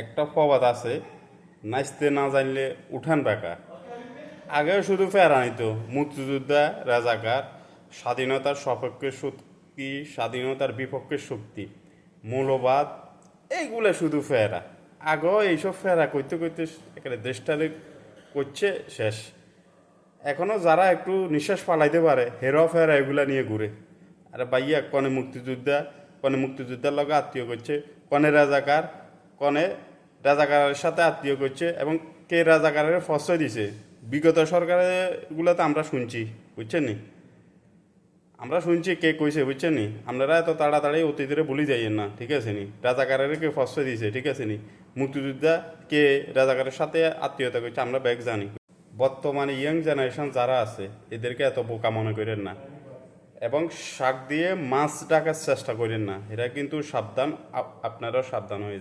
একটা প্রবাদ আছে, নাচতে না জানলে উঠান বেকা। আগে শুধু ফেরা নিত, মুক্তিযোদ্ধা, রাজাকার, স্বাধীনতার সপক্ষে শক্তি, স্বাধীনতার বিপক্ষে শক্তি, মৌলবাদ, এইগুলো শুধু ফেরা আগেও এইসব ফেরা করতে করতে এখানে দেশটালে করছে, শেষ। এখনও যারা একটু নিঃশ্বাস পালাইতে পারে হেরো ফেরা এগুলা নিয়ে ঘুরে। আরে বাইয়া কনে মুক্তিযোদ্ধা, কনে মুক্তিযোদ্ধার লগে আত্মীয় করছে, কনে রাজাকার কনে রাজাকারের সাথে আত্মীয় করছে এবং কে রাজাকারের ফসয় দিছে? বিগত সরকারের গুলাতে আমরা শুনছি, বুঝছেন নি? আমরা শুনছি কে কইছে, বুঝছেন নি? আপনারা এত তাড়াতাড়ি অতীতের বলি যাইয়েন না, ঠিক আছে নি? রাজাকারের কে ফসয় দিছে, ঠিক আছে নি? মুক্তিযোদ্ধা কে রাজাকারের সাথে আত্মীয়তা করছে, আমরা ব্যাগ জানি। বর্তমানে ইয়াং জেনারেশন যারা আছে, এদেরকে এত বোকা মনে করেন না। এবং শাক দিয়ে মাছ ডাকার চেষ্টা করেন না। এরা কিন্তু সাবধান আপ- আপনারাও সাবধান হয়ে যান।